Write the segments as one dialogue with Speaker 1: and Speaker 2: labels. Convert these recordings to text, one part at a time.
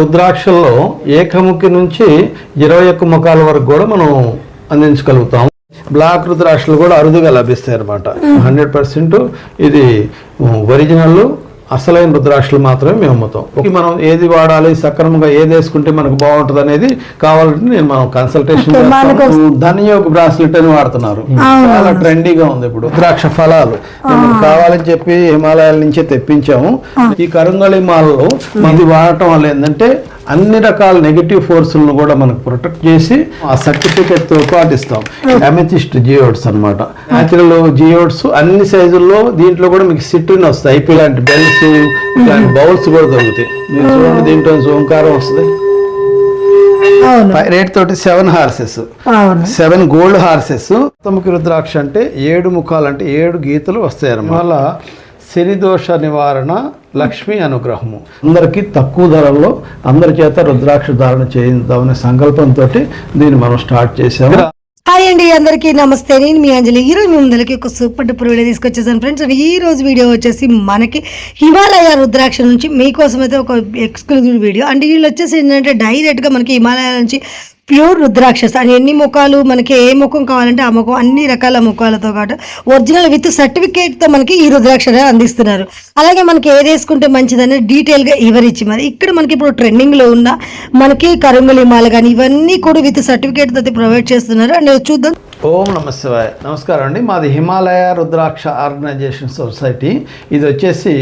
Speaker 1: రుద్రాక్షల్లో ఏకముఖి నుంచి ఇరవై ఒక్క ముఖాల వరకు కూడా మనం అందించగలుగుతాం. బ్లాక్ రుద్రాక్షలు కూడా అరుదుగా లభిస్తాయి అనమాట హండ్రెడ్ పర్సెంట్ ఇది ఒరిజినల్ అసలైన రుద్రాక్షలు మాత్రమే మేము అమ్ముతాం. మనం ఏది వాడాలి సక్రమంగా ఏది వేసుకుంటే మనకు బాగుంటుంది అనేది కావాలంటే నేను మనం కన్సల్టేషన్ ధనియోగ బ్రాస్లెట్ అని వాడుతున్నారు. చాలా ట్రెండీగా ఉంది ఇప్పుడు రుద్రాక్ష ఫలాలు. కావాలని చెప్పి హిమాలయాల నుంచే తెప్పించాము. ఈ కరుంగళి మాలలో ఇది వాడటం వల్ల ఏంటంటే అన్ని రకాల నెగిటివ్ ఫోర్సులను కూడా మనకు ప్రొటెక్ట్ చేసి ఆ సర్టిఫికెట్తో పాటిస్తాం. అమెథిస్ట్ జియోడ్స్ అన్నమాట. న్యాచురల్ జియోడ్స్ అన్ని సైజుల్లో దీంట్లో కూడా మీకు సిట్రిన్ వస్తాయి. ఐపీ లాంటి బెల్స్ ఇలాంటి బౌల్స్ కూడా దొరుకుతాయి. మీరు చూడండి దీంట్లో ఓంకారం వస్తుంది. రేట్ తోటి seven horses seven gold horses తొమ్మిది రుద్రాక్ష అంటే ఏడు ముఖాలు అంటే ఏడు గీతలు వస్తాయి అన్నమాట వల్ల శని దోష నివారణ లక్ష్మీ అనుగ్రహము. అందరికీ తక్కువ ధరల్లో అందరి చేత రుద్రాక్ష ధారణ చేయిద్దామనే సంకల్పంతో దీన్ని మనం స్టార్ట్ చేసాము
Speaker 2: హాయ్ అండి అందరికీ నమస్తే. నేను మీ అంజలి. ఈ రోజు మీ ముందరికి ఒక సూపర్ డూపర్ వీడియో తీసుకొచ్చేసాను. ఫ్రెండ్స్ అండ్ ఈ రోజు వీడియో వచ్చేసి మనకి హిమాలయ రుద్రాక్ష నుంచి మీకోసం అయితే ఒక ఎక్స్క్లూజివ్ వీడియో. అండ్ వీళ్ళు వచ్చేసి ఏంటంటే డైరెక్ట్గా మనకి హిమాలయ నుంచి ప్యూర్ రుద్రాక్షస్ అని ఎన్ని ముఖాలు మనకి ఏ ముఖం కావాలంటే ఆ ముఖం అన్ని రకాల ముఖాలతో పాటు ఒరిజినల్ విత్ సర్టిఫికేట్తో మనకి ఈ రుద్రాక్ష అందిస్తున్నారు. అలాగే మనకి ఏది వేసుకుంటే మంచిదని డీటెయిల్గా వివరించి మరి. ఇక్కడ మనకి ఇప్పుడు ట్రెండింగ్లో ఉన్న మనకి కరుంగలి మాల కానీ ఇవన్నీ కూడా విత్ సర్టిఫికేట్ అయితే ప్రొవైడ్ చేస్తున్నారు. అండ్ చూద్దాం.
Speaker 1: ఓం నమశివాయ నమస్కారం అండి. మాది హిమాలయ రుద్రాక్ష ఆర్గనైజేషన్ సొసైటీ. ఇది వచ్చేసి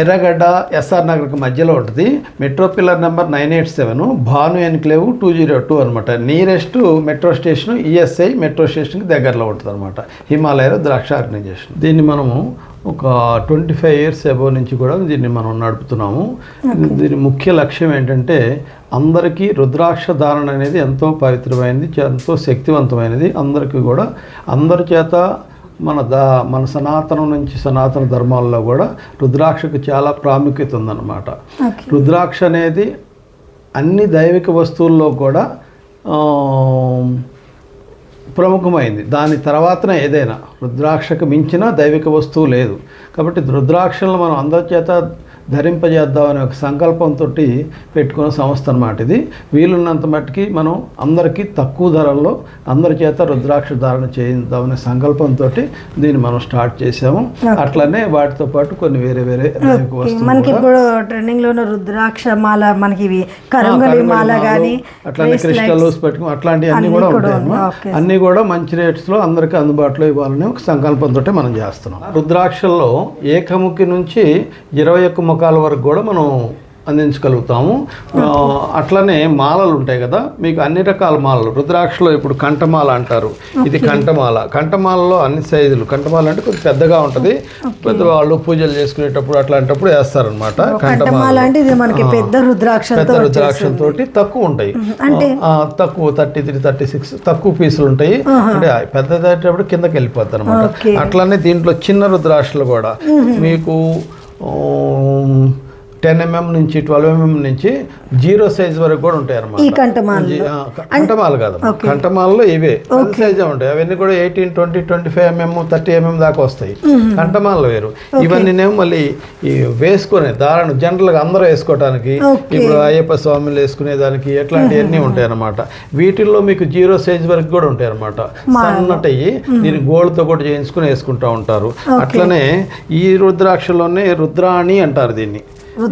Speaker 1: ఎర్రగడ్డ ఎస్ఆర్ నగర్కి మధ్యలో ఉంటుంది. Metro pillar number nine eight seven. Bhanu enclave two zero two అనమాట nearest metro station ESI metro స్టేషన్కి దగ్గరలో ఉంటుంది అనమాట హిమాలయ రుద్రాక్ష ఆర్గనైజేషన్. దీన్ని మనము ఒక ట్వంటీ ఫైవ్ ఇయర్స్ అబోవ్ నుంచి కూడా దీన్ని మనం నడుపుతున్నాము. దీని ముఖ్య లక్ష్యం ఏంటంటే అందరికీ రుద్రాక్ష ధారణ అనేది ఎంతో పవిత్రమైనది ఎంతో శక్తివంతమైనది. అందరికీ కూడా అందరి చేత మన దా మన సనాతనం నుంచి సనాతన ధర్మాల్లో కూడా రుద్రాక్షకు చాలా ప్రాముఖ్యత ఉందన్నమాట. రుద్రాక్ష అనేది అన్ని దైవిక వస్తువుల్లో కూడా ప్రముఖమైంది. దాని తర్వాతనే ఏదైనా రుద్రాక్షకు మించిన దైవిక వస్తువు లేదు. కాబట్టి రుద్రాక్షలను మనం అందరి చేత ధరింపజేద్దామనే ఒక సంకల్పంతో పెట్టుకున్న సంస్థ అన్నమాట ఇది. వీలున్నంత మట్టుకి మనం అందరికీ తక్కువ ధరల్లో అందరి చేత రుద్రాక్ష ధారణ చేయిద్దామనే సంకల్పంతో దీన్ని మనం స్టార్ట్ చేసాము అట్లనే వాటితో పాటు కొన్ని వేరే వేరే
Speaker 2: మనకి ఇప్పుడు ట్రెండింగ్లో రుద్రాక్ష మాల మనకి ఇవి మాల కానీ
Speaker 1: అట్లానే క్రిస్టల్స్ పెట్టుకుని అట్లాంటివి అన్ని కూడా ఉంటాయి. అన్ని కూడా మంచి రేట్స్లో అందరికి అందుబాటులో ఇవ్వాలని ఒక సంకల్పంతో మనం చేస్తున్నాం. రుద్రాక్షల్లో ఏకముఖి నుంచి ఇరవై ఒక్క ముఖాల వరకు కూడా మనం అందించగలుగుతాము. అట్లనే మాలలు ఉంటాయి కదా మీకు అన్ని రకాల మాలలు. రుద్రాక్షలో ఇప్పుడు కంఠమాల అంటారు. ఇది కంఠమాల. కంఠమాలలో అన్ని సైజులు. కంఠమాల అంటే కొంచెం పెద్దగా ఉంటుంది. పెద్దవాళ్ళు పూజలు చేసుకునేటప్పుడు అట్లాంటప్పుడు వేస్తారనమాట కంఠమాల
Speaker 2: మాల అంటే ఇది మనకి పెద్ద రుద్రాక్ష
Speaker 1: పెద్ద రుద్రాక్షం తోటి తక్కువ ఉంటాయి. తక్కువ థర్టీ త్రీ థర్టీ సిక్స్ తక్కువ పీసులు ఉంటాయి. అంటే పెద్దదైనప్పుడు కిందకి వెళ్ళిపోద్ది అనమాట అట్లానే దీంట్లో చిన్న రుద్రాక్షలు కూడా. మీకు 哦 టెన్ ఎంఎం నుంచి ట్వెల్వ్ ఎంఎం నుంచి జీరో సైజ్ వరకు కూడా ఉంటాయి
Speaker 2: ఈ కంఠమాల
Speaker 1: కంఠమాలు కాదు. కంఠమాలలో ఇవే. సైజే ఉంటాయి. అవన్నీ కూడా eighteen twenty twenty five mm thirty mm దాకా వస్తాయి. కంఠమాలు వేరు. ఇవన్నీనేమో మళ్ళీ ఈ వేసుకునే దారుణ జనరల్గా అందరూ వేసుకోవడానికి ఇప్పుడు అయ్యప్ప స్వామిలు వేసుకునే దానికి ఎట్లాంటివన్నీ ఉంటాయి అన్నమాట. వీటిల్లో మీకు జీరో సైజ్ వరకు కూడా ఉంటాయి అన్నమాట. సన్నటయి దీన్ని గోల్డ్తో కూడా చేయించుకుని వేసుకుంటా ఉంటారు. అట్లనే ఈ రుద్రాక్షలోనే రుద్రాణి అంటారు దీన్ని.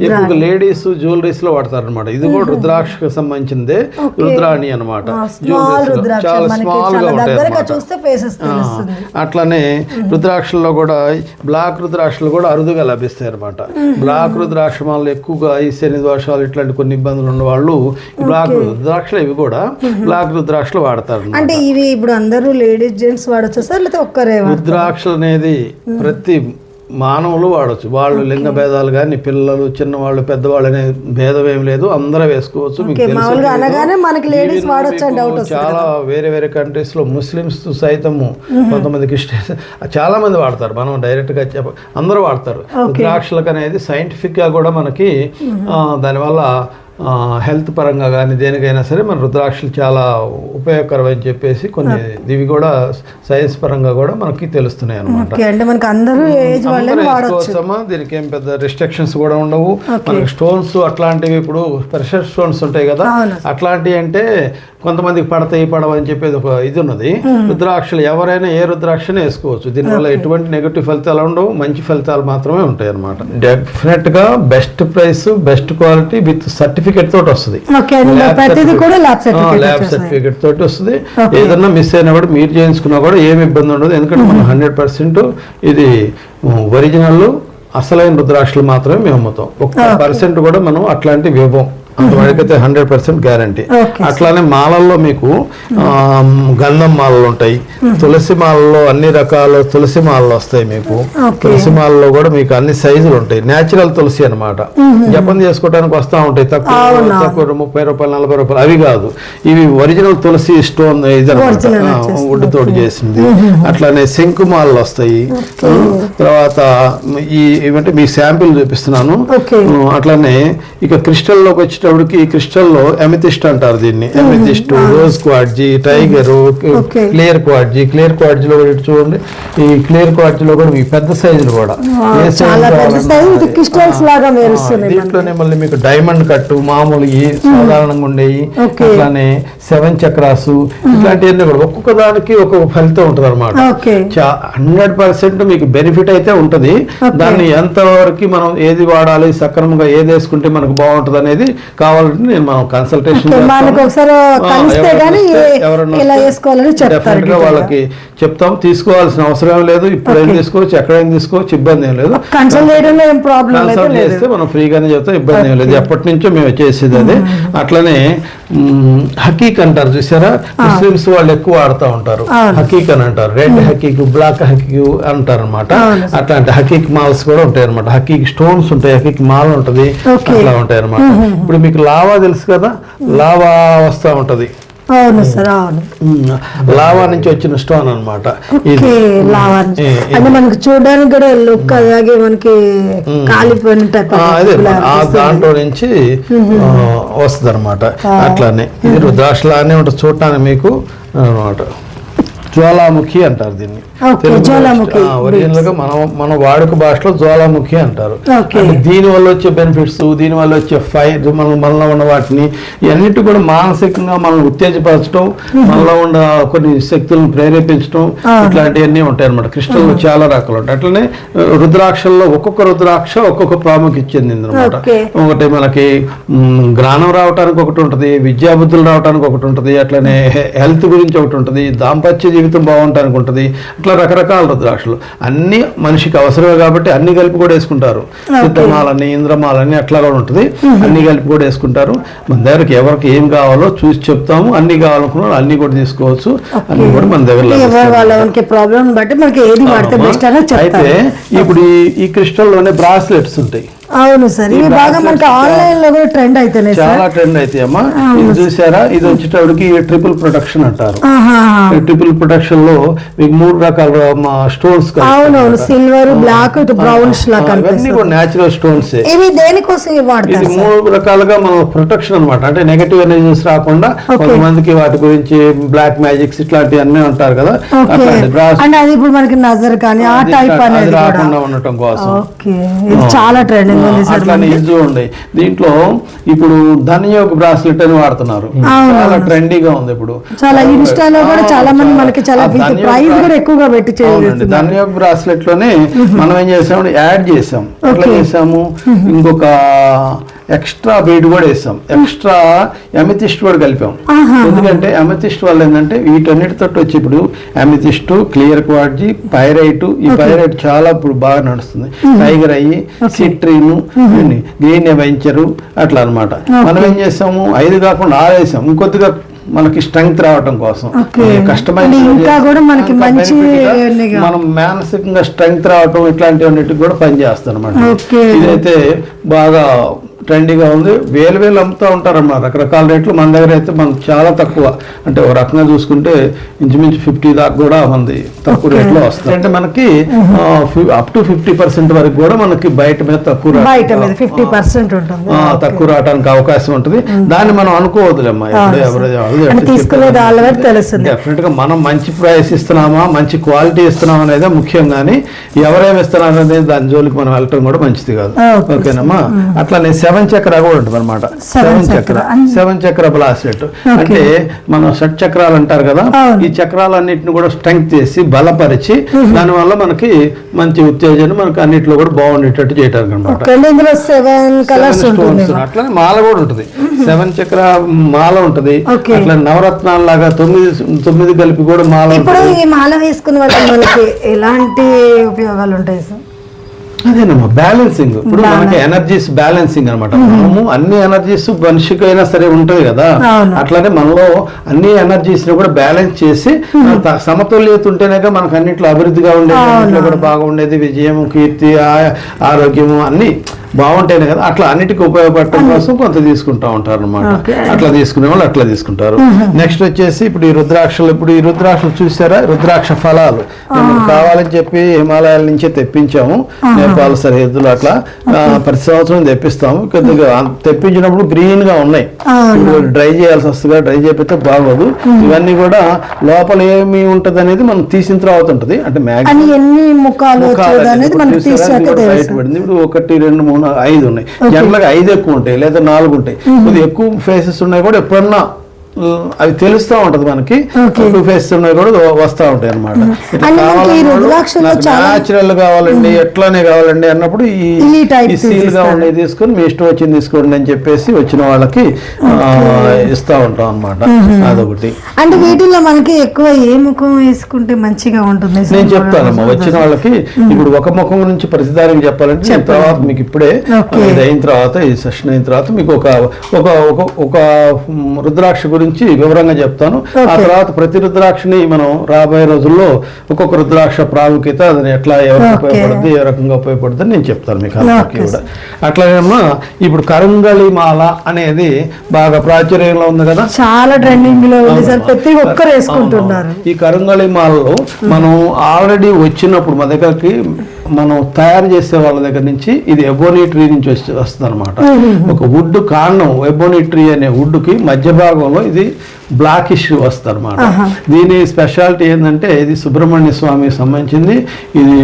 Speaker 1: ఎక్కువ లేడీస్ జ్యువెలరీస్లో వాడతారు అనమాట ఇది కూడా రుద్రాక్షకు సంబంధించిందే. రుద్రాణి అనమాట చాలా స్మాల్గా ఉంటాయి అట్లనే రుద్రాక్షల్లో కూడా బ్లాక్ రుద్రాక్షలు కూడా అరుదుగా లభిస్తాయి అనమాట బ్లాక్ రుద్రాక్షమాలు ఎక్కువగా ఈ శని దోషాలు ఇట్లాంటి కొన్ని ఇబ్బందులు ఉన్న వాళ్ళు బ్లాక్ రుద్రాక్షలు ఇవి కూడా బ్లాక్ రుద్రాక్షలు వాడతారు.
Speaker 2: అంటే ఇవి ఇప్పుడు అందరూ లేడీస్ జెంట్స్ వాడచ్చు సార్? లేకపోతే ఒక్కరే
Speaker 1: రుద్రాక్షలు అనేది ప్రతి మానవులు వాడచ్చు. వాళ్ళు లింగ భేదాలు కానీ పిల్లలు చిన్నవాళ్ళు పెద్దవాళ్ళు అనే భేదం ఏం లేదు అందరూ వేసుకోవచ్చు చాలా వేరే వేరే కంట్రీస్లో ముస్లిమ్స్ సైతము కొంతమంది క్రిస్టియన్స్ చాలా మంది వాడతారు. మనం డైరెక్ట్గా చెప్ప అందరూ వాడతారు. రుద్రాక్షలకు అనేది సైంటిఫిక్గా కూడా మనకి దానివల్ల హెల్త్ పరంగా కానీ దేనికైనా సరే మన రుద్రాక్షలు చాలా ఉపయోగకరం అని చెప్పేసి కొన్ని ఇవి కూడా సైన్స్ పరంగా కూడా మనకి తెలుస్తున్నాయి అనమాట దీనికి ఏం పెద్ద రిస్ట్రిక్షన్స్ కూడా ఉండవు. మనకి స్టోన్స్ అట్లాంటివి ఇప్పుడు ప్రెషర్ స్టోన్స్ ఉంటాయి కదా. అట్లాంటివి అంటే కొంతమందికి పడతాయి పడవ అని చెప్పేది ఒక ఇది ఉన్నది. రుద్రాక్షలు ఎవరైనా ఏ రుద్రాక్షనే వేసుకోవచ్చు. దీనివల్ల ఎటువంటి నెగటివ్ ఫలితాలు ఉండవు మంచి ఫలితాలు మాత్రమే ఉంటాయి అనమాట డెఫినెట్గా best price best quality with certificate తోటి వస్తుంది.
Speaker 2: ఓకే అండి ప్రతిదీ కూడా ల్యాబ్ సర్టిఫికేట్
Speaker 1: ల్యాబ్ సర్టిఫికేట్ తోటి వస్తుంది. ఏదన్నా మిస్ అయినా కూడా మీరు చేయించుకున్నా కూడా ఏమి ఇబ్బంది ఉండదు. ఎందుకంటే మనం హండ్రెడ్ పర్సెంట్ ఇది ఒరిజినల్ అసలైన రుద్రాక్షలు మాత్రమే మేము అమ్ముతాం. ఒక్క పర్సెంట్ కూడా మనం అట్లాంటివి ఇవ్వం. అంతవరకైతే హండ్రెడ్ పర్సెంట్ గ్యారంటీ. అట్లానే మాలల్లో మీకు గంధం మాలలు ఉంటాయి. తులసి మాలలో అన్ని రకాల తులసి మాలలు వస్తాయి మీకు. తులసి మాలలో కూడా మీకు అన్ని సైజులు ఉంటాయి. నేచురల్ తులసి అన్నమాట. జపం చేసుకోవడానికి వస్తా ఉంటాయి. తక్కువ తక్కువ ముప్పై రూపాయలు నలభై రూపాయలు. అవి కాదు. ఇవి ఒరిజినల్ తులసి స్టోన్ ఇది అనమాట వుడ్ తోటి చేసింది. అట్లానే శంకు మాలలు వస్తాయి. తర్వాత ఈ ఏమంటే మీ శాంపిల్ చూపిస్తున్నాను. అట్లానే ఇక క్రిస్టల్లోకి వచ్చేటప్పటికి ఈ క్రిస్టల్లో ఎమితిస్ట్ అంటారు దీన్ని. Amethyst rose quartz tiger. Clear quartz clear క్వాడ్జీలో కూడా ఇటు చూడండి. ఈ క్లియర్ క్వాడ్జీలో కూడా మీ పెద్ద సైజులు కూడా. దీంట్లోనే మళ్ళీ మీకు డైమండ్ కట్టు మామూలు సాధారణంగా ఉండేవి. అట్లానే సెవెన్ చక్రాసు ఇట్లాంటివన్నీ కూడా ఒక్కొక్క దానికి ఒక్కొక్క ఫలితం ఉంటుంది అనమాట హండ్రెడ్ పర్సెంట్ మీకు బెనిఫిట్ అయితే ఉంటది. దాన్ని ఎంతవరకు మనం ఏది వాడాలి సక్రమంగా ఏది వేసుకుంటే మనకు బాగుంటది అనేది కావాలంటే నేను మనం కన్సల్టేషన్
Speaker 2: ఓకే, మనకు ఒకసారి కలిస్తే గానీ ఇలా వేసుకోవాలని చెప్తారు
Speaker 1: గా వాళ్ళకి చెప్తాం. తీసుకోవాల్సిన అవసరం లేదు. ఇప్పుడు ఏం తీసుకోవచ్చు ఎక్కడైనా తీసుకోవచ్చు ఇబ్బంది ఏం లేదు.
Speaker 2: కన్సల్ట్ చేయడంలో ఏం ప్రాబ్లం
Speaker 1: కన్సల్ట్ చేస్తే మనం ఫ్రీగానే చెప్తాం ఇబ్బంది ఏం లేదు. ఎప్పటి నుంచో మేము చేసేది అదే. అట్లనే హకీక్ అంటారు చూసారా ముస్లిమ్స్ వాళ్ళు ఎక్కువ ఆడుతూ ఉంటారు. హకీక్ అని అంటారు. రెడ్ హకీక్ బ్లాక్ హకీక్ అంటారు అనమాట. అట్లాంటి హకీక్ మాల్స్ కూడా ఉంటాయి అనమాట హకీక్ స్టోన్స్ ఉంటాయి. హకీక్ మాల్ ఉంటది. అట్లా ఉంటాయి అనమాట ఇప్పుడు మీకు లావా తెలుసు కదా? లావా వస్తూ ఉంటది.
Speaker 2: అవును సార్ అవును.
Speaker 1: మ్, లావా నుంచి వచ్చిన స్టోన్ అన్నమాట. ఇది.
Speaker 2: ఓకే లావా అంటే మనకి చూడడానికి కూడా లుక్ అలాగే మనకి కాలిపోయిన
Speaker 1: ఆ, అదే. దాంట్లో నుంచి వస్తుంది అనమాట అట్లానే ఇది రుద్రాక్షలానే ఉంటుంది చూడటానికి మీకు అనమాట జ్వాలాముఖి అంటారు దీన్ని.
Speaker 2: ఓకే,
Speaker 1: తెలుగు
Speaker 2: జ్వాలాముఖి
Speaker 1: భాష- ఆ, ఒరిజినల్గా మనం మన వాడుక భాషలో జ్వాలాముఖి అంటారు. దీని వల్ల వచ్చే బెనిఫిట్స్ దీని వల్ల వచ్చే ఫైర్ మన మనలో ఉన్న వాటిని ఇవన్నిటి కూడా మానసికంగా మనం ఉత్తేజపరచడం మనలో ఉన్న కొన్ని శక్తులను ప్రేరేపించడం ఇట్లాంటివన్నీ ఉంటాయి అనమాట కృష్ణలో చాలా రకాలు ఉంటాయి. అట్లనే రుద్రాక్షల్లో ఒక్కొక్క రుద్రాక్ష ఒక్కొక్క ప్రాముఖ్యత చెందింది అనమాట. ఒకటి మనకి జ్ఞానం రావడానికి ఒకటి ఉంటుంది విద్యాబుద్ధులు రావడానికి ఒకటి ఉంటుంది అట్లనే హెల్త్ గురించి ఒకటి ఉంటుంది దాంపత్య జీవితం బాగుంటానికి ఉంటుంది అట్లా రకరకాల రుద్రాక్షలు. అన్ని మనిషికి అవసరమే కాబట్టి అన్ని కలిపి కూడా వేసుకుంటారు. సిద్ధమాలని ఇంద్రమాలని అట్లా కూడా ఉంటుంది. అన్ని కలిపి కూడా వేసుకుంటారు. మన దగ్గరికి ఎవరికి ఏం కావాలో చూసి చెప్తాము. అన్ని కావాలనుకున్నా అన్ని కూడా తీసుకోవచ్చు. అన్ని కూడా మన దగ్గర
Speaker 2: ప్రాబ్లం బట్టి మనకి ఏది
Speaker 1: అయితే ఇప్పుడు ఈ- ఈ క్రిస్టల్లోనే బ్రాస్లెట్స్ ఉంటాయి.
Speaker 2: అవును సార్. ఇవి బాగా మనకి ఆన్లైన్లో కూడా ట్రెండ్ సార్.
Speaker 1: చాలా ట్రెండ్ అయితే అమ్మా. ఇది చూసారా? ఇది వచ్చేటప్పటికి ట్రిపుల్ ప్రొటెక్షన్ అంటారు. ట్రిపుల్ ప్రొటెక్షన్లో మీకు మూడు రకాల స్టోన్స్
Speaker 2: అవునవును సిల్వర్ బ్లాక్ ఇటు బ్రౌన్స్ లా కనిపిస్తుంది.
Speaker 1: కూడా న్యాచురల్ స్టోన్స్
Speaker 2: ఇవి దేనికోసం
Speaker 1: ఇది
Speaker 2: వాడతారు సార్?
Speaker 1: మూడు రకాలుగా మనం ప్రొటెక్షన్ అన్నమాట. అంటే నెగటివ్ ఎనర్జీస్ రాకుండా కొంతమందికి వాటి గురించి బ్లాక్ మ్యాజిక్స్ ఇట్లాంటివి అన్నీ అంటారు కదా.
Speaker 2: అంటే అది ఇప్పుడు మనకి నజర్ కానీ ఆ టైప్ అనేది కూడా.
Speaker 1: రాకుండా ఉండటం కోసం.
Speaker 2: ఇది చాలా సార్
Speaker 1: అట్లానే ఇది చూడండి. దీంట్లో ఇప్పుడు ధనియోగ బ్రాస్లెట్ అని వాడుతున్నారు. చాలా ట్రెండీగా ఉంది ఇప్పుడు.
Speaker 2: చాలా ఇన్స్టాలో కూడా చాలా మంది మనకి చాలా ప్రైస్ కూడా ఎక్కువగా పెట్టి చేస్తున్నారు
Speaker 1: ధనియోగ బ్రాస్లెట్లోనే మనం ఏం చేసాము యాడ్ చేసాం. ఎట్లా చేసాము? ఇంకొక ఎక్స్ట్రా బీడ్ కూడా వేసాం ఎక్స్ట్రా ఎమితిస్ట్ కూడా కలిపాం. ఎందుకంటే ఎమితిస్ట్ వల్ల ఏంటంటే వీటన్నిటితో వచ్చి ఇప్పుడు ఎమితిస్ట్ క్లియర్ క్వాడ్జీ పైరైట్. ఈ పైరైట్ చాలా ఇప్పుడు బాగా నడుస్తుంది. టైగర్ అయ్యి సిట్రీను గ్రీన్ వెంచరు అట్లా అన్నమాట. మనం ఏం చేసాము ఐదు కాకుండా ఆరు వేసాం. ఇంకొద్దిగా మనకి స్ట్రెంగ్త్ రావటం కోసం. కష్టమైన
Speaker 2: ఇంకా కూడా మనకి మంచి.
Speaker 1: మనం మానసికంగా స్ట్రెంగ్త్ రావటం ఇట్లాంటివన్నిటికి కూడా పనిచేస్తాం అనమాట. ఇదైతే బాగా ట్రెండీగా ఉంది. వేలు వేలు అమ్ముతూ ఉంటారన్నమాట రకరకాల రేట్లు మన దగ్గర అయితే మనకు చాలా తక్కువ. అంటే ఒక రకంగా చూసుకుంటే ఇంచుమించు ఫిఫ్టీ దాకా కూడా మంది తక్కువ రేట్లో వస్తాయి అంటే మనకి అప్ టు ఫిఫ్టీ పర్సెంట్ వరకు కూడా మనకి బయట మీద తక్కువ రా-
Speaker 2: బయట మీద ఫిఫ్టీ పర్సెంట్ ఉంటుంది.
Speaker 1: ఆ, తక్కువ రావడానికి అవకాశం ఉంటుంది. దాన్ని మనం అనుకోవద్దులేమ్మా. డెఫినెట్గా మనం మంచి ప్రైస్ ఇస్తున్నామా మంచి క్వాలిటీ ఇస్తున్నామా అనేది ముఖ్యం కానీ ఎవరేమి ఇస్తున్నారు అనేది దాని జోలికి మనం వెళ్ళటం కూడా మంచిది కాదు. ఓకేనమ్మా? అట్లానే సెవెన్ చక్ర కూడా ఉంటుంది అనమాట సెవెన్ చక్ర. సెవెన్ చక్ర బ్లాస్లెట్ అంటే మనం షట్ చక్రాలు అంటారు కదా. ఈ చక్రాలన్నిటిని కూడా స్ట్రెంగ్త్ చేసి బలపరిచి దానివల్ల మనకి మంచి ఉత్తేజం మనకి అన్నిట్లో కూడా బాగుండేటట్టు చేయడానికి అనమాట
Speaker 2: సెవెన్
Speaker 1: సెవెన్ అట్లనే మాల కూడా ఉంటుంది. సెవెన్ చక్ర మాల ఉంటది. అట్లా నవరత్నాల లాగా తొమ్మిది తొమ్మిది కలిపి కూడా మాల
Speaker 2: ఇప్పుడు
Speaker 1: ఉంటుంది.
Speaker 2: ఈ మాల వేసుకున్న వల్ల మనకి ఎలాంటి ఉపయోగాలు ఉంటాయి సార్?
Speaker 1: అదేనమ్మా బ్యాలెన్సింగ్ ఇప్పుడు మనకి ఎనర్జీస్ బ్యాలెన్సింగ్ అనమాట మనము అన్ని ఎనర్జీస్ మనిషికైనా సరే ఉంటది కదా. అట్లానే మనలో అన్ని ఎనర్జీస్ని కూడా బ్యాలెన్స్ చేసి సమతుల్యత ఉంటేనే మనకు అన్నిట్లో అభివృద్ధిగా ఉండేది కూడా బాగుండేది విజయం కీర్తి ఆరోగ్యము అన్ని బాగుంటేనే కదా అట్లా అన్నిటికీ ఉపయోగపడటం కోసం కొంత తీసుకుంటా ఉంటారు అనమాట అట్లా తీసుకునే వాళ్ళు అట్లా తీసుకుంటారు. నెక్స్ట్ వచ్చేసి ఇప్పుడు ఈ రుద్రాక్షలు ఇప్పుడు ఈ రుద్రాక్షలు చూసారా? రుద్రాక్ష ఫలాలు. కావాలని చెప్పి హిమాలయాల నుంచే తెప్పించాము. నేపాల్ సరిహద్దులు అట్లా. ప్రతి సంవత్సరం తెప్పిస్తాము. కొద్దిగా తెప్పించినప్పుడు గ్రీన్గా ఉన్నాయి డ్రై చేయాల్సి వస్తుంది డ్రై చేపితే బాగోదు. ఇవన్నీ కూడా లోపల ఏమి ఉంటది అనేది మనం తీసిన తర్వాత ఉంటది. అంటే బయటపడింది ఇప్పుడు ఒకటి రెండు మూడు ఐదు ఉన్నాయి. జనరల్గా ఐదు ఎక్కువ ఉంటాయి లేదా నాలుగు ఉంటాయి. కొద్దిగా ఎక్కువ ఫేసెస్ ఉన్నాయి కూడా ఎప్పుడన్నా. అవి తెలుస్తూ ఉంటది మనకి. ఫేసెస్ ఉన్నాయి కూడా వస్తూ ఉంటాయి అనమాట న్యాచురల్ కావాలండి ఎట్లానే కావాలండి అన్నప్పుడు ఈ సీల్గా ఉన్నాయి తీసుకొని మీ ఇష్టం వచ్చింది తీసుకోండి అని చెప్పేసి వచ్చిన వాళ్ళకి ఇస్తా ఉంటాం అనమాట అదొకటి.
Speaker 2: అంటే వీటిల్లో మనకి ఎక్కువ ఏ ముఖం వేసుకుంటే మంచిగా ఉంటుంది?
Speaker 1: నేను చెప్తానమ్మా వచ్చిన వాళ్ళకి ఇప్పుడు ఒక ముఖం నుంచి ప్రతిదానికి చెప్పాలంటే తర్వాత మీకు ఇప్పుడే. ఇది అయిన తర్వాత ఈ సెషన్ అయిన తర్వాత మీకు ఒక ఒక ఒక రుద్రాక్ష గురించి వివరంగా చెప్తాను. ఆ తర్వాత ప్రతి రుద్రాక్షని మనం రాబోయే రోజుల్లో ఒక్కొక్క రుద్రాక్ష ప్రాముఖ్యత అది ఎట్లా ఎవరికి. ఉపయోగపడుతుంది ఏ రకంగా ఉపయోగపడుతుంది నేను చెప్తాను మీకు అందరికీ కూడా. అట్లాగేమ్మా ఇప్పుడు కరంగళి మాల అనేది బాగా ప్రాచుర్యంలో ఉంది కదా?
Speaker 2: చాలా ట్రెండింగ్లో ఉంది సార్. ప్రతి ఒక్కరు వేసుకుంటున్నారు.
Speaker 1: ఈ కరంగళి మాలలో మనం ఆల్రెడీ వచ్చినప్పుడు మా దగ్గరికి మనం తయారు చేసే వాళ్ళ దగ్గర నుంచి ఇది ఎబోనీ ట్రీ నుంచి వచ్చి వస్తుంది అనమాట ఒక వుడ్ కాండం ఎబోనీ ట్రీ అనే వుడ్కి మధ్య భాగంలో ఇది బ్లాకిష్ వస్తుంది అనమాట దీని స్పెషాలిటీ ఏంటంటే ఇది సుబ్రహ్మణ్య స్వామికి సంబంధించింది. ఇది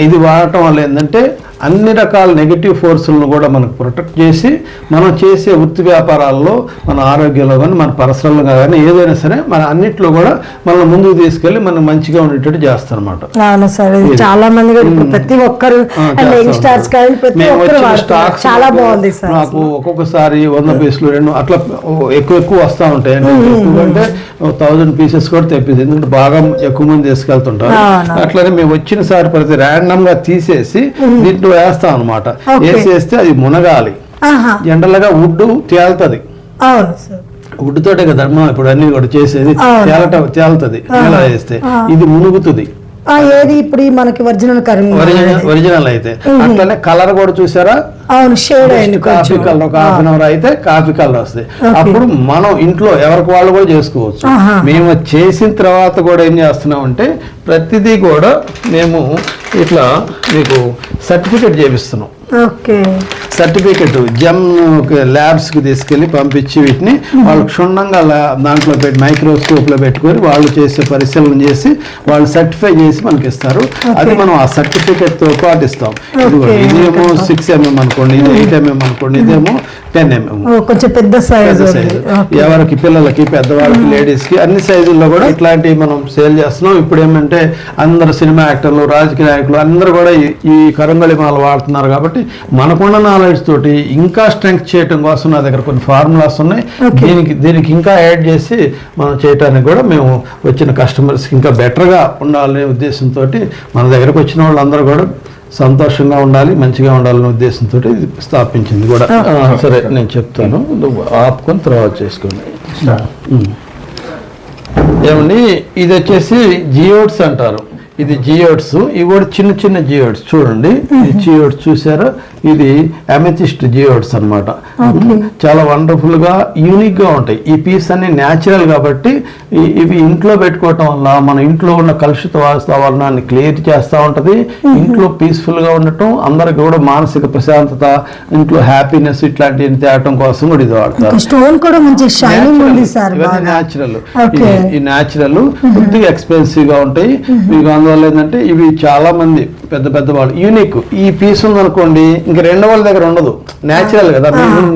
Speaker 1: ఇది వాడటం వల్ల ఏంటంటే అన్ని రకాల నెగిటివ్ ఫోర్సులను కూడా మనకు ప్రొటెక్ట్ చేసి మనం చేసే వృత్తి వ్యాపారాల్లో మన ఆరోగ్యంలో కానీ మన పరిసరాల్లో కానీ ఏదైనా సరే మన అన్నిట్లో కూడా మనం ముందుకు తీసుకెళ్ళి మనం మంచిగా ఉండేటట్టు చేస్తాం అనమాట
Speaker 2: అవును సార్ ఇది చాలా మంది ప్రతి ఒక్కరు చాలా బాగుంది సార్.
Speaker 1: నాకు ఒక్కొక్కసారి వంద పీసులు రెండు అట్లా ఎక్కువ ఎక్కువ వస్తూ ఉంటాయి. అంటే థౌజండ్ పీసెస్ కూడా తెప్పింది ఎందుకంటే బాగా ఎక్కువ మంది తీసుకెళ్తుంటారు. అట్లనే మేము వచ్చిన సారి ప్రతి ర్యాండమ్గా తీసేసి దీంట్లో వేస్తాం అనమాట. వేసేస్తే అది మునగాలి.
Speaker 2: ఆహా.
Speaker 1: జనరల్గా వుడ్ తేలుతుంది. వుడ్ తోటే కదా ఇప్పుడు అన్ని కూడా చేసేది. తేలట తేలుతుంది. నేల వేస్తే ఇది మునుగుతుంది.
Speaker 2: ఏది ఇప్పుడు మనకి ఒరిజినల్
Speaker 1: ఒరిజినల్ అయితే. అట్లనే కలర్ కూడా చూసారా?
Speaker 2: అవును షేడ్ అయింది
Speaker 1: కాఫీ కలర్ ఒక హాఫ్ అన్ అవర్ అయితే కాఫీ కలర్ వస్తాయి. అప్పుడు మనం ఇంట్లో ఎవరికి వాళ్ళు కూడా చేసుకోవచ్చు. మేము చేసిన తర్వాత కూడా ఏం చేస్తున్నాం అంటే ప్రతిదీ కూడా మేము ఇట్లా మీకు సర్టిఫికేట్ చేపిస్తున్నాం. సర్టిఫికెట్ జమ్ ల్యాబ్స్కి తీసుకెళ్ళి పంపించి వీటిని వాళ్ళు క్షుణ్ణంగా దాంట్లో పెట్టి మైక్రోస్కోప్లో పెట్టుకొని వాళ్ళు చేసే పరిశీలన చేసి వాళ్ళు సర్టిఫై చేసి మనకి ఇస్తారు అది మనం ఆ సర్టిఫికెట్తో పాటు ఇస్తాం. ఇదేమో సిక్స్ ఎంఎం అనుకోండి ఇది ఎయిట్ ఎంఎం అనుకోండి ఇదేమో టెన్ ఎంఎం.
Speaker 2: కొంచెం పెద్ద సైజ్
Speaker 1: ఎవరికి పిల్లలకి పెద్దవాళ్ళకి లేడీస్కి అన్ని సైజుల్లో కూడా ఇట్లాంటివి మనం సేల్ చేస్తున్నాం. ఇప్పుడు ఏమంటే అందరు సినిమా యాక్టర్లు రాజకీయ నాయకులు అందరూ కూడా ఈ- ఈ కరంగళి మాల వాడుతున్నారు కాబట్టి మనకున్న నాలెడ్జ్ తోటి ఇంకా స్ట్రెంగ్త్ చేయడం కోసం నా దగ్గర కొన్ని ఫార్ములాస్ ఉన్నాయి. దీనికి దీనికి ఇంకా యాడ్ చేసి మనం చేయడానికి కూడా మేము వచ్చిన కస్టమర్స్కి ఇంకా బెటర్గా ఉండాలనే ఉద్దేశంతో మన దగ్గరకు వచ్చిన వాళ్ళందరూ కూడా సంతోషంగా ఉండాలి మంచిగా ఉండాలనే ఉద్దేశంతో ఇది స్థాపించింది కూడా. ఆ, సరే నేను చెప్తాను. ఆపుకొని తర్వాత చేసుకోండి. ఉమ్. ఏమండి? ఇది వచ్చేసి జియోట్స్ అంటారు. ఇది జియోడ్స్. ఇవి కూడా చిన్న చిన్న జియోడ్స్. చూడండి. ఈ జియోడ్స్ చూసారా? ఇది అమెథిస్ట్ జియోడ్స్ అన్నమాట. చాలా వండర్ఫుల్గా యూనిక్గా ఉంటాయి. ఈ పీస్ అన్ని న్యాచురల్ కాబట్టి ఇవి ఇంట్లో పెట్టుకోవటం వల్ల మన ఇంట్లో ఉన్న కలుషిత వాతావరణాన్ని క్లియర్ చేస్తూ ఉంటది. ఇంట్లో పీస్ఫుల్గా ఉండటం అందరికి కూడా మానసిక ప్రశాంతత ఇంట్లో హ్యాపీనెస్ ఇట్లాంటివి తేవటం కోసం కూడా ఇది వాడతారు.
Speaker 2: స్టోన్ కూడా మంచి షైనింగ్ ఉంది సార్
Speaker 1: ఇవన్నీ
Speaker 2: బాగా.
Speaker 1: న్యాచురల్.
Speaker 2: Okay.
Speaker 1: ఈ న్యాచురల్ కొద్దిగా ఎక్స్పెన్సివ్గా ఉంటాయి మీకు అందువల్ల ఏంటంటే ఇవి చాలా మంది పెద్ద పెద్ద వాళ్ళు యూనిక్ ఈ పీస్ ఉంది అనుకోండి ఇంక రెండో వాళ్ళ దగ్గర ఉండదు. న్యాచురల్ కదా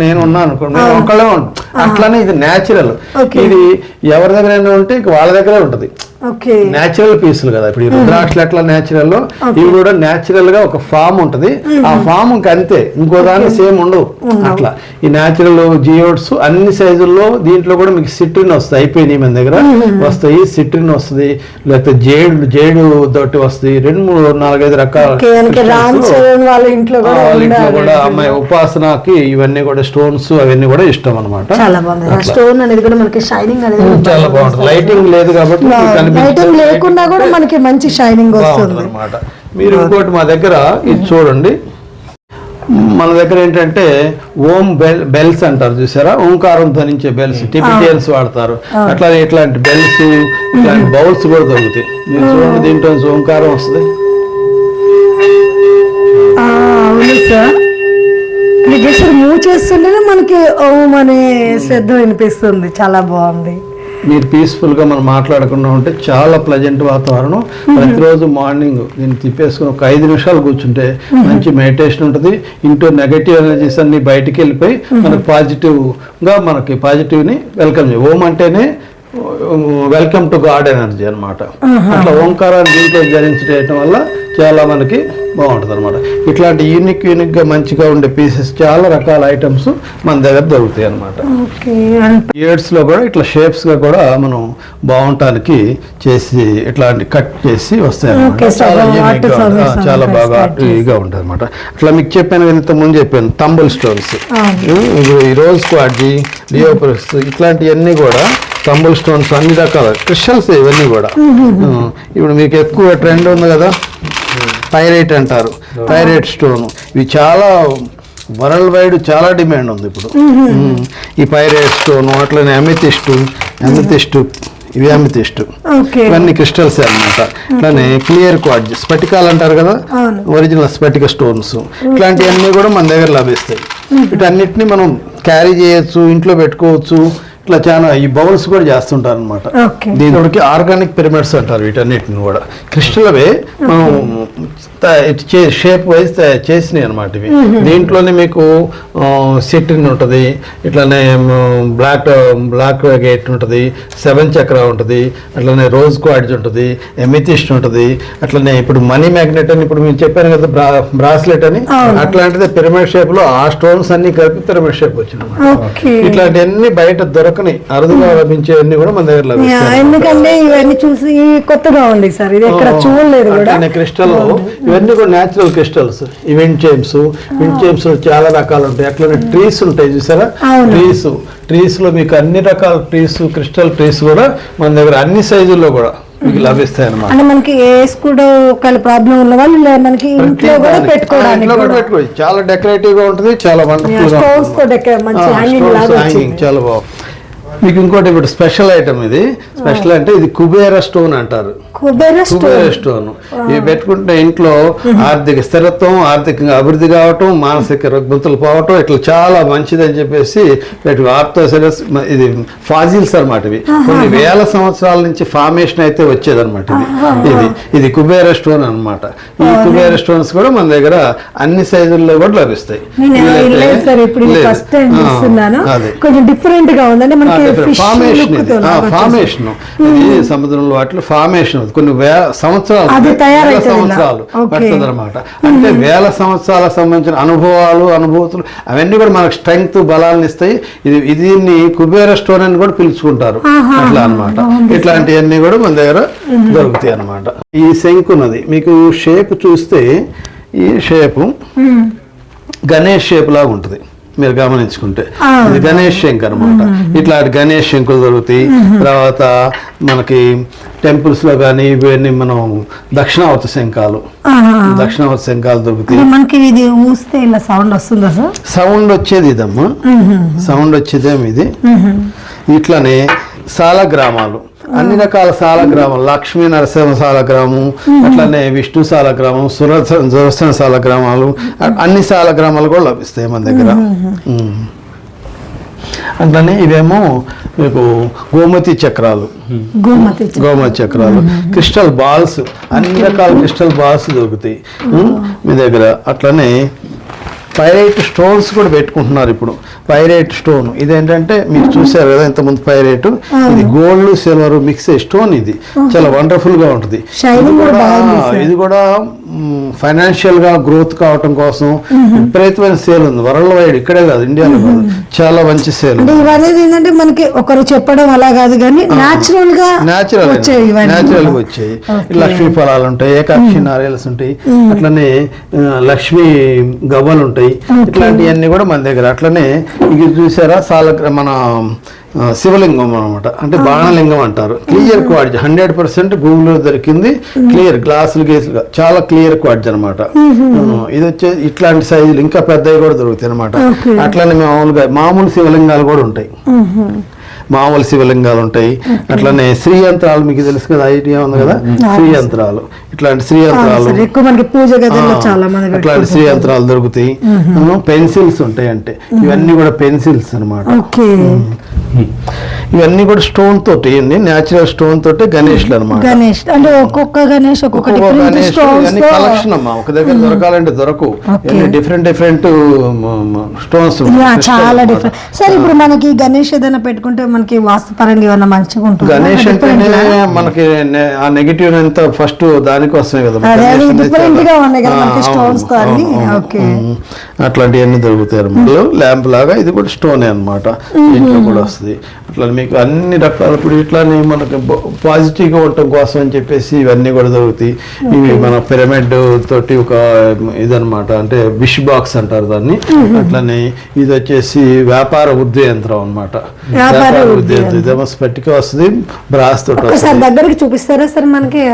Speaker 1: నేను ఉన్నా అనుకోండి ఒక్కళ్ళే ఉంటాం అట్లానే ఇది న్యాచురల్. ఇది ఎవరి దగ్గర ఉంటే ఇంక వాళ్ళ దగ్గరే ఉంటది.
Speaker 2: ఓకే
Speaker 1: న్యాచురల్ పీసులు కదా. ఇప్పుడు ఈ రుద్రాక్షలు ఎట్లా న్యాచురల్ ఇవి కూడా న్యాచురల్గా ఒక ఫామ్ ఉంటది. ఆ ఫామ్ అంతే. ఇంకో దాని సేమ్ ఉండవు. అట్లా. ఈ న్యాచురల్ జియోడ్స్ అన్ని సైజుల్లో దీంట్లో కూడా మీకు సిట్రిన్ వస్తాయి అయిపోయినాయి మన దగ్గర. వస్తాయి సిట్రిన్ వస్తుంది. లేకపోతే జేడు జేడు తోటి వస్తుంది. రెండు మూడు నాలుగైదు రకాల
Speaker 2: వాళ్ళ ఇంట్లో కూడా
Speaker 1: అమ్మాయి ఉపాసనకి ఇవన్నీ కూడా స్టోన్స్ అవన్నీ కూడా ఇష్టం అనమాట
Speaker 2: చాలా బాగుంది. ఆ స్టోన్ అనేది కూడా మనకి షైనింగ్ అనేది కూడా
Speaker 1: చాలా బాగుంటుంది. లైటింగ్ లేదు కాబట్టి
Speaker 2: లైటింగ్ లేకుండా కూడా మనకి మంచి షైనింగ్ వస్తుంది.
Speaker 1: అనమాట మీరు ఇంకోటి మా దగ్గర ఇది చూడండి. మన దగ్గర ఏంటంటే ఓం బెల్ బెల్స్ అంటారు చూసారా? ఓంకారం ధ్వనించే బెల్స్ టిబిటియన్స్ వాడతారు. అట్లానే ఇట్లాంటి బెల్స్ ఇట్లాంటి బౌల్స్ కూడా దొరుకుతాయి. మీరు చూడండి దీంట్లో ఓంకారం వస్తుంది.
Speaker 2: అవును సార్. మూవ్ చేస్తుంటేనే మనకి ఓం అనే శబ్దం వినిపిస్తుంది. చాలా బాగుంది.
Speaker 1: మీరు పీస్ఫుల్గా మనం మాట్లాడకుండా ఉంటే చాలా ప్లజెంట్ వాతావరణం. ప్రతిరోజు మార్నింగ్ దీన్ని తిప్పేసుకుని ఒక ఐదు నిమిషాలు కూర్చుంటే మంచి మెడిటేషన్ ఉంటుంది. ఇంటూ నెగటివ్ ఎనర్జీస్ అన్ని బయటికి వెళ్ళిపోయి మనకు పాజిటివ్గా మనకి పాజిటివ్ని వెల్కమ్ ఓం అంటేనే వెల్కమ్ టు గాడ్ ఎనర్జీ అన్నమాట. అట్లా ఓంకారాన్ని దీంట్లో ధరించడం వల్ల చాలా మనకి బాగుంటుంది అనమాట ఇట్లాంటి యూనిక్ యూనిక్గా మంచిగా ఉండే పీసెస్ చాలా రకాల ఐటమ్స్ మన దగ్గర దొరుకుతాయి అన్నమాట.
Speaker 2: ఓకే
Speaker 1: ఇయర్స్లో కూడా ఇట్లా షేప్స్గా కూడా మనం బాగుంటానికి చేసి ఇట్లాంటి కట్ చేసి వస్తాయి చాలా చాలా బాగా. ఇదిగా ఉంటుంది అనమాట అట్లా మీకు చెప్పాను ఇంత ముందు చెప్పాను తంబుల్ స్టోన్స్ ఈ రోజ్ క్వాడ్జీ లియోపరస్ ఇట్లాంటివన్నీ కూడా తంబుల్ స్టోన్స్ అన్ని రకాల క్రిస్టల్స్ ఇవన్నీ కూడా. ఇప్పుడు మీకు ఎక్కువ ట్రెండ్ ఉంది కదా? పైరైట్ అంటారు. పైరైట్ స్టోన్ ఇవి చాలా వరల్డ్ వైడ్ చాలా డిమాండ్ ఉంది ఇప్పుడు. ఈ పైరైట్ స్టోన్ అట్లనే అమితిస్ట్ అమితిస్ట్ ఇవి అమితిస్ట్ ఇవన్నీ క్రిస్టల్స్ అన్నమాట. ఇట్లానే క్లియర్ క్వాడ్జ్ స్ఫటికాలు అంటారు కదా. ఒరిజినల్ స్ఫటిక స్టోన్స్ ఇట్లాంటివన్నీ కూడా మన దగ్గర లభిస్తాయి. వీటన్నిటిని మనం క్యారీ చేయొచ్చు ఇంట్లో పెట్టుకోవచ్చు. ఇట్లా చాలా ఈ బౌల్స్ కూడా చేస్తుంటారు అనమాట దీనికి ఆర్గానిక్ పిరమిడ్స్ అంటారు వీటన్నిటిని కూడా. క్రిస్టల్వే మనం షేప్ వైజ్ చేసినాయి అనమాట ఇవి. దీంట్లోనే మీకు సిట్రిన్ ఉంటుంది ఇట్లానే బ్లాక్ బ్లాక్ గేట్ ఉంటుంది సెవెన్ చక్ర ఉంటుంది అట్లనే రోజ్ క్వాడ్జ్ ఉంటుంది ఎమితిస్ట్ ఉంటుంది అట్లనే ఇప్పుడు మనీ మ్యాగ్నెట్ అని ఇప్పుడు మీరు చెప్పాను కదా బ్రా బ్రాస్లెట్ అని. అట్లాంటిది పిరమిడ్ షేప్లో ఆ స్టోన్స్ అన్ని కలిపి పిరమిడ్ షేప్ వచ్చింది ఇట్లాంటివన్నీ బయట దొరకని అరుదుగా లభించేవన్నీ కూడా మన దగ్గర లభిస్తాయి
Speaker 2: ఎందుకంటే ఇవన్నీ చూసి కొత్తగా ఉంది సార్ ఇది ఎక్కడ చూడలేదు కూడా.
Speaker 1: క్రిస్టల్ ఇవన్నీ కూడా natural crystals wind chimes wind chimes చాలా రకాలు ఉంటాయి. అట్లనే ట్రీస్ ఉంటాయి చూసారా. ట్రీస్ ట్రీస్లో మీకు అన్ని రకాల ట్రీస్ క్రిస్టల్ ట్రీస్ కూడా మన దగ్గర అన్ని సైజుల్లో కూడా మీకు లభిస్తాయి అన్నమాట
Speaker 2: అంటే మనకి ఏస్ కూడా ఒకవేళ ప్రాబ్లం ఉన్న వాళ్ళు మనకి ఇంట్లో కూడా పెట్టుకోవడానికి
Speaker 1: చాలా డెకరేటివ్గా ఉంటుంది చాలా వండర్ఫుల్
Speaker 2: హ్యాంగింగ్
Speaker 1: చాలా బాగుంది. మీకు ఇంకోటి ఇప్పుడు స్పెషల్ ఐటమ్ ఇది. స్పెషల్ అంటే ఇది కుబేర స్టోన్ అంటారు.
Speaker 2: కుబేర స్టోన్.
Speaker 1: ఇవి పెట్టుకుంటే ఇంట్లో ఆర్థిక స్థిరత్వం ఆర్థికంగా అభివృద్ధి కావటం మానసిక రుగ్మతులు పోవటం ఇట్లా చాలా మంచిదని చెప్పేసి ఆర్థోసెరస్ ఇది ఫాజిల్స్ అన్నమాట ఇవి. కొన్ని వేల సంవత్సరాల నుంచి ఫార్మేషన్ అయితే వచ్చేదన్నమాట ఇది. ఇది ఇది కుబేర స్టోన్ అన్నమాట. ఈ కుబేర స్టోన్స్ కూడా మన దగ్గర అన్ని సైజుల్లో కూడా లభిస్తాయి.
Speaker 2: కొంచెం డిఫరెంట్గా
Speaker 1: ఫార్మేషన్ ఫార్మేషన్ ఇది. సముద్రంలో వాటిలో ఫార్మేషన్ కొన్ని వేల సంవత్సరాలు. సంవత్సరాలు. పడుతుంది అనమాట అంటే వేల సంవత్సరాలకు సంబంధించిన అనుభవాలు అనుభూతులు అవన్నీ కూడా మనకు స్ట్రెంగ్త్ బలాలను ఇస్తాయి. ఇది దీన్ని కుబేర స్టోన్ అని కూడా పిలుచుకుంటారు. అట్లా అన్నమాట. ఇట్లాంటివన్నీ కూడా మన దగ్గర దొరుకుతాయి అన్నమాట. ఈ శంకు ఉన్నది మీకు షేప్ చూస్తే ఈ షేపు గణేష్ షేప్ లాగా ఉంటుంది. మీరు గమనించుకుంటే. ఇది గణేష్ శంక్ అనమాట ఇట్లాంటి గణేష్ శంకులు దొరుకుతాయి. తర్వాత మనకి టెంపుల్స్లో కానీ ఇవన్నీ మనం దక్షిణావతి శంఖాలు. దక్షిణావతి శంఖాలు దొరుకుతాయి
Speaker 2: మనకి ఇది ఊస్తే ఇలా సౌండ్ వస్తుందా సార్?
Speaker 1: సౌండ్ వచ్చేది ఇదమ్మా. సౌండ్ వచ్చేదేమి ఇది ఇట్లనే సాల గ్రామాలు అన్ని రకాల సాల గ్రామాలు లక్ష్మీ నరసింహ సాల గ్రామం అట్లనే విష్ణు సాల గ్రామం సురస సురసన సాల గ్రామాలు అన్ని సాల గ్రామాలు కూడా లభిస్తాయి మన దగ్గర. అట్లనే ఇవేమో మీకు గోమతి చక్రాలు.
Speaker 2: గోమతి
Speaker 1: గోమతి చక్రాలు. క్రిస్టల్ బాల్స్ అన్ని రకాల క్రిస్టల్ బాల్స్ దొరుకుతాయి. మీ దగ్గర అట్లనే పైరైట్ స్టోన్స్ కూడా పెట్టుకుంటున్నారు ఇప్పుడు. Pyrite stone. ఇదేంటంటే మీరు చూసారు కదా ఇంతకుముందు పైరైట్? ఇది గోల్డ్ సిల్వర్ మిక్స్ స్టోన్ ఇది. చాలా వండర్ఫుల్గా ఉంటుంది ఇది
Speaker 2: కూడా
Speaker 1: ఫైనాన్షియల్గా గ్రోత్ కావటం కోసం విపరీతమైన సేల్ ఉంది. వరల్డ్ వైడ్ ఇక్కడే కాదు ఇండియాలో కాదు. చాలా మంచి సేల్
Speaker 2: ఇవన్నీ ఏంటంటే మనకి ఒకరు చెప్పడం అలా కాదు కానీ నాచురల్గా
Speaker 1: న్యాచురల్
Speaker 2: న్యాచురల్గా.
Speaker 1: వచ్చాయి. లక్ష్మీ ఫలాలు ఉంటాయి ఏకాక్షి నారేల్స్ ఉంటాయి అట్లనే లక్ష్మీ గవ్వలు ఉంటాయి. ఇట్లాంటివన్నీ కూడా మన దగ్గర. అట్లనే ఇది చూసారా? సాల మన శివలింగం అనమాట అంటే బాణలింగం అంటారు. క్లియర్ క్వాడ్జ్ హండ్రెడ్ పర్సెంట్ గూగుల్లో దొరికింది. క్లియర్ గ్లాసులు గీసులు చాలా క్లియర్ క్వాడ్జ్ అనమాట ఇది వచ్చే ఇట్లాంటి సైజులు ఇంకా పెద్దవి కూడా దొరుకుతాయి అనమాట. అట్లనే మామూలుగా మామూలు శివలింగాలు కూడా ఉంటాయి.
Speaker 2: మ్మ్.
Speaker 1: మామూలు శివలింగాలు ఉంటాయి. అట్లనే శ్రీ యంత్రాలు మీకు తెలుసు కదా ఐడియా ఉంది కదా? శ్రీ యంత్రాలు. ఇట్లాంటి శ్రీ యంత్రాలు. అట్లాంటి
Speaker 2: పెట్టుకుంటారు.
Speaker 1: శ్రీ యంత్రాలు దొరుకుతాయి. పెన్సిల్స్ ఉంటాయి అంటే ఇవన్నీ కూడా పెన్సిల్స్ అన్నమాట.
Speaker 2: ఓకే.
Speaker 1: ఇవన్నీ కూడా స్టోన్ తోటి నేచురల్ స్టోన్ తోటి గణేష్లు అనమాట
Speaker 2: గణేష్ అంటే ఒక్కొక్క గణేష్ ఒక్కొక్క డిఫరెంట్ స్టోన్స్
Speaker 1: కలెక్షన్ అమ్మా. ఒక దగ్గర దొరకాలంటే. ఇవన్నీ డిఫరెంట్ డిఫరెంట్ స్టోన్స్
Speaker 2: చాలా డిఫరెంట్ సరే ఇప్పుడు మనకి గణేష్ ఏదైనా పెట్టుకుంటే మనకి వాస్తు పరంగా ఏమన్నా మంచిగా ఉంటుంది?
Speaker 1: గణేష్ అంటేనే మనకి ఆ నెగిటివ్ అంతా ఫస్ట్ దానికోసమే కదా చాలా-
Speaker 2: గా ఉన్నాయి కదా మనకి stones తో అన్ని.
Speaker 1: అట్లాంటివన్నీ దొరుకుతాయి ల్యాంప్ లాగా ఇది కూడా స్టోనే అన్నమాట. ఇంట్లో కూడా వస్తుంది అట్లా మీకు అన్ని రకాల ఇప్పుడు ఇట్లానే మనకి పాజిటివ్గా ఉండటం కోసం అని చెప్పేసి ఇవన్నీ కూడా దొరుకుతాయి ఇవి మన పిరమిడ్ తోటి ఒక ఇదన్నమాట. అంటే విష్ బాక్స్ అంటారు దాన్ని. అట్లనే ఇది వచ్చేసి వ్యాపార వృద్ధి యంత్రం అన్నమాట.
Speaker 2: వ్యాపార వృద్ధి
Speaker 1: యంత్రం. ఇదేమో స్పటిక వస్తుంది బ్రాస్ తోటి వస్తుంది.
Speaker 2: దగ్గరికి చూపిస్తారా సార్ మనకి?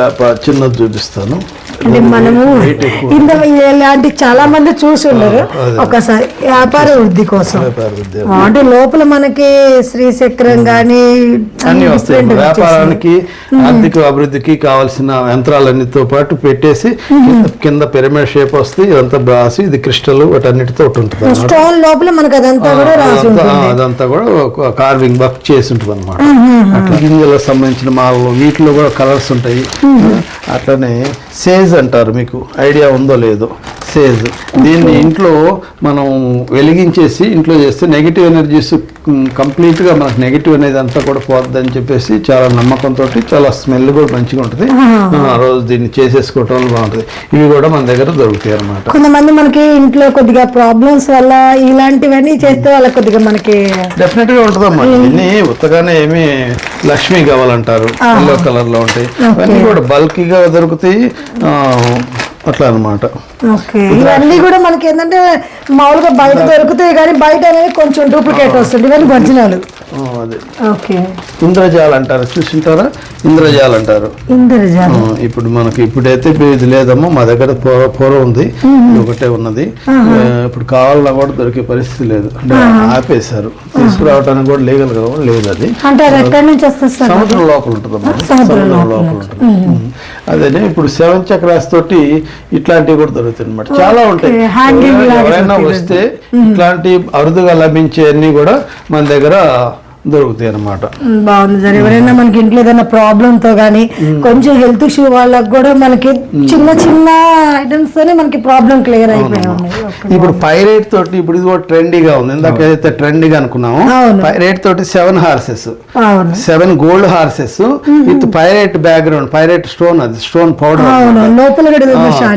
Speaker 1: వ్యాపార చిన్నది చూపిస్తాను.
Speaker 2: అంటే మనము. ఇంత ఇలాంటి చాలా మంది చూసి ఉండరు. ఒకసారి వ్యాపార వృద్ధి కోసం. అంటే లోపల మనకి శ్రీచక్రం గానీ
Speaker 1: అన్ని వస్తాయి. వ్యాపారానికి ఆర్థిక అభివృద్ధికి కావాల్సిన యంత్రాలన్నిటితో పాటు పెట్టేసి కింద- పిరమిడ్ షేప్ వస్తుంది ఇదంతా బ్రాస్ ఇది క్రిస్టల్ వాటన్నిటితో ఉంటుంది.
Speaker 2: స్టోన్ లోపల మనకి అదంతా కూడా రాసి
Speaker 1: అదంతా
Speaker 2: ఉంటుంది.
Speaker 1: అదంతా కూడా కార్వింగ్ వర్క్ చేసి ఉంటుంది అనమాట అట్లా గింజలకు సంబంధించిన మాలు వీటిలో కూడా కలర్స్ ఉంటాయి. అట్లనే సేజ్ అంటారు మీకు. ఐడియా ఉందో లేదో. సేజ్ దీన్ని ఇంట్లో మనం వెలిగించేసి ఇంట్లో చేస్తే నెగిటివ్ ఎనర్జీస్ కంప్లీట్గా మనకు నెగిటివ్ అనేది అంతా కూడా పోద్ది అని చెప్పేసి చాలా నమ్మకంతో చాలా స్మెల్ కూడా మంచిగా ఉంటుంది. ఆ రోజు దీన్ని చేసేసుకోవటం వల్ల బాగుంటుంది. ఇవి కూడా మన దగ్గర దొరుకుతాయి అన్నమాట.
Speaker 2: కొంతమంది మనకి ఇంట్లో కొద్దిగా ప్రాబ్లమ్స్ వల్ల ఇలాంటివన్నీ చేస్తే వాళ్ళకి కొద్దిగా మనకి
Speaker 1: డెఫినెట్గా ఉంటుందమ్మా ఇన్ని ఉత్తగానే ఏమి లక్ష్మి కావాలంటారు. ఎల్లో కలర్లో ఉంటాయి. అవన్నీ కూడా బల్కీగా దొరుకుతాయి. అట్లా అన్నమాట
Speaker 2: ఓకే ఇవన్నీ కూడా మనకి ఏంటంటే మామూలుగా బయట దొరుకుతాయి కానీ బయట అనేది కొంచెం డూప్లికేట్ వస్తుంది. ఇవన్నీ ఒరిజినల్.
Speaker 1: అదే.
Speaker 2: ఓకే.
Speaker 1: ఇంద్రజాల్ అంటారు. చూసింటారా ఇంద్రజాల్ అంటారు.
Speaker 2: ఇంద్రజాల.
Speaker 1: ఇప్పుడు మనకి ఇప్పుడైతే ఇప్పుడు ఇది లేదమ్మా మా దగ్గర పూర్వ ఉంది. ఒకటే ఉన్నది. ఇప్పుడు కావాలన్నా కూడా దొరికే పరిస్థితి లేదు. అంటే ఆపేశారు. తీసుకురావడానికి కూడా లీగల్గా లేదు అది. సముద్రం లోపల ఉంటుంది అమ్మా.
Speaker 2: సముద్రం లోపల
Speaker 1: ఉంటుంది. అదే ఇప్పుడు సెవెన్ చక్రాస్ తోటి ఇట్లాంటివి కూడా దొరుకుతాయి అనమాట చాలా ఉంటాయి. ఎవరైనా-. వస్తే ఇట్లాంటి అరుదుగా లభించే అన్ని కూడా మన దగ్గర దొరుకుతాయి అన్నమాట.
Speaker 2: ఉమ్, బాగుంది సార్. ఎవరైనా మనకి ఇంట్లో ఏదైనా ప్రాబ్లమ్తో గానీ కొంచెం హెల్త్ ఇష్యూ వాళ్ళకి కూడా మనకి చిన్న చిన్న ఐటమ్స్ తోనే మనకి ప్రాబ్లం క్లియర్ అయిపోయి ఉన్నాయి Okay.
Speaker 1: ఇప్పుడు పైరేట్ తోటి ఇప్పుడు ఇది కూడా ట్రెండీగా ఉంది. ఇందాక ఏదైతే ట్రెండీగా అనుకున్నామో. పైరేట్ తోటి seven horses. Seven gold horses with pyrite background pyrite stone అది స్టోన్ పౌడర్
Speaker 2: లోపల.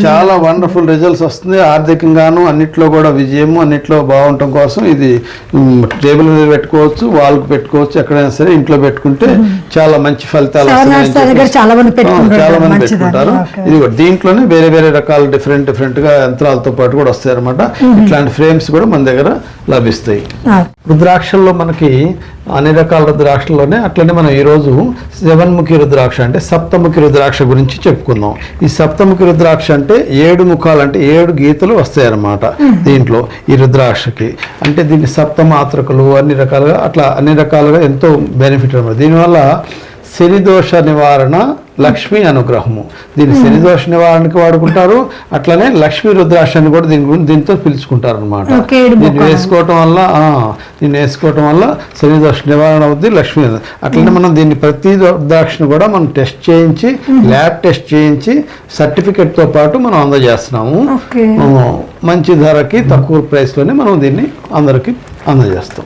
Speaker 1: చాలా వండర్ఫుల్ రిజల్ట్స్ వస్తుంది. ఆర్థికంగాను అన్నిట్లో కూడా విజయము అన్నిట్లో బాగుండటం కోసం ఇది టేబుల్ మీద పెట్టుకోవచ్చు వాల్ పెట్టుకోవచ్చు ఎక్కడైనా సరే ఇంట్లో పెట్టుకుంటే చాలా మంచి ఫలితాలు
Speaker 2: చాలా మంది పెట్టుకుంటారు.
Speaker 1: ఇది కూడా దీంట్లోనే వేరే వేరే రకాల డిఫరెంట్ డిఫరెంట్గా యంత్రాలతో పాటు కూడా వస్తాయి అనమాట ఇట్లాంటి ఫ్రేమ్స్ కూడా మన దగ్గర లభిస్తాయి. రుద్రాక్షల్లో మనకి అన్ని రకాల రుద్రాక్షల్లోనే అట్లనే మనం ఈరోజు శవన్ముఖి రుద్రాక్ష అంటే సప్తముఖి రుద్రాక్ష గురించి చెప్పుకుందాం. ఈ సప్తముఖి రుద్రాక్ష అంటే ఏడు ముఖాలు అంటే ఏడు గీతలు వస్తాయి అన్నమాట దీంట్లో ఈ రుద్రాక్షకి. అంటే దీన్ని సప్తమాత్రకులు అన్ని రకాలుగా అట్లా అన్ని రకాలుగా ఎంతో బెనిఫిట్ అనమాట దీనివల్ల శనిదోష నివారణ లక్ష్మీ అనుగ్రహము. దీన్ని శనిదోష నివారణకి వాడుకుంటారు. అట్లనే లక్ష్మీ రుద్రాక్షని కూడా దీని గురించి దీంతో పిలుచుకుంటారు అనమాట దీన్ని. వేసుకోవటం వల్ల దీన్ని వేసుకోవటం వల్ల శని దోష నివారణ అవుద్ది లక్ష్మీ అట్లనే మనం దీన్ని ప్రతి రుద్రాక్షను కూడా మనం టెస్ట్ చేయించి ల్యాబ్ టెస్ట్ చేయించి certificate తో పాటు మనం అందజేస్తున్నాము. మంచి ధరకి తక్కువ ప్రైస్లోనే మనం దీన్ని అందరికి అందజేస్తాం.